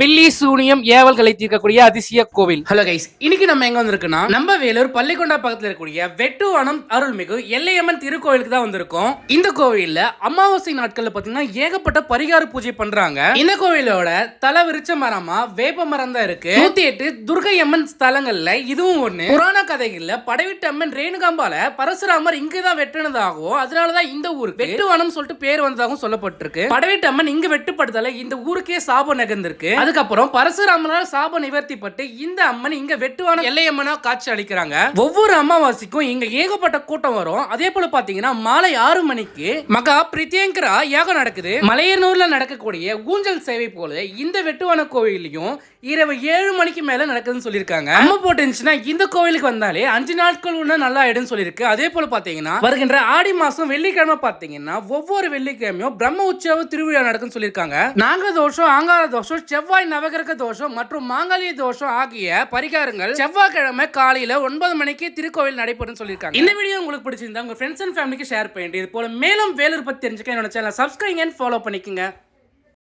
பில்லி சூனியம் ஏவல்களை தீர்க்கக்கூடிய அதிசய கோவில். ஹலோ கைஸ் இன்னைக்கு நம்ம எங்க வந்திருக்குன்னா நம்ம வேலூர் பள்ளிக்கொண்டா பக்கத்துல இருக்கக்கூடிய வெட்டுவானம் அருள்மிகு எல்லையம்மன் திருக்கோவிலுக்கு தான் வந்திருக்கோம். இந்த கோவில்ல அமாவாசை நாட்கள்ல பாத்தீங்கன்னா ஏகப்பட்ட பரிகார பூஜை பண்றாங்க. இந்த கோவிலோட தல விருச்ச மரமா வேப்ப மரம் தான் இருக்கு. நூத்தி எட்டு துர்கை அம்மன் ஸ்தலங்கள்ல இதுவும் ஒண்ணு. புராண கதைகள்ல படைவிட்ட அம்மன் ரேணுகாம்பால பரசுராமர் இங்கதான் வெட்டினதாகவும் அதனாலதான் இந்த ஊருக்கு வெட்டுவானம் சொல்லிட்டு பேர் வந்ததாகவும் சொல்லப்பட்டிருக்கு. படைவிட்ட அம்மன் இங்க வெட்டுப்படுத்தால இந்த ஊருக்கே சாபம் நகர்ந்திருக்கு. அதுக்கப்புறம் பரசுராமனால் சாப நிவர்த்தி பட்டு இந்த அம்மன் இங்க வெட்டுவான எல்லையம்மனா காட்சி அளிக்கிறாங்க. ஒவ்வொரு அமாவாசைக்கும் இங்க ஏகப்பட்ட கூட்டம் வரும். அதே போல பாத்தீங்கன்னா மாலை ஆறு மணிக்கு மகா பிரித்தியங்கரா யாகம் நடக்குது. மலையனூர்ல நடக்கக்கூடிய ஊஞ்சல் சேவை போல இந்த வெட்டுவான கோவிலையும் இரவு ஏழு மணிக்கு மேல நடக்குதுன்னு சொல்லியிருக்காங்க. அம்மா போட்டுச்சுன்னா இந்த கோவிலுக்கு வந்தாலே அஞ்சு நாட்கள் உள்ள நல்லா ஆயிடும் சொல்லியிருக்கு. அதே போல பாத்தீங்கன்னா வருகின்ற ஆடி மாசம் வெள்ளிக்கிழமை பாத்தீங்கன்னா ஒவ்வொரு வெள்ளிக்கிழமையும் பிரம்ம உற்சவ திருவிழா நடக்குன்னு சொல்லியிருக்காங்க. நாக தோஷம் ஆங்கார தோஷம் செவ்வாய் செவ்வாய் நவகிரக தோஷம் மற்றும் மாங்கல்ய தோஷம் ஆகிய பரிகாரங்கள் செவ்வாய்க்கிழமை காலையில ஒன்பது மணிக்கு திருக்கோவில் நடைபெறும் சொல்லியிருக்காங்க. இந்த வீடியோ உங்களுக்கு பிடிச்சிருந்தா உங்க ஃப்ரெண்ட்ஸ் அண்ட் ஃபேமிலிக்கு ஷேர் பண்ணிட்டு இது போல மேலும் வேலூர் பத்தி தெரிஞ்சுக்க என்னோட சேனல் சப்ஸ்கிரைப் அண்ட் ஃபாலோ பண்ணிக்கோங்க.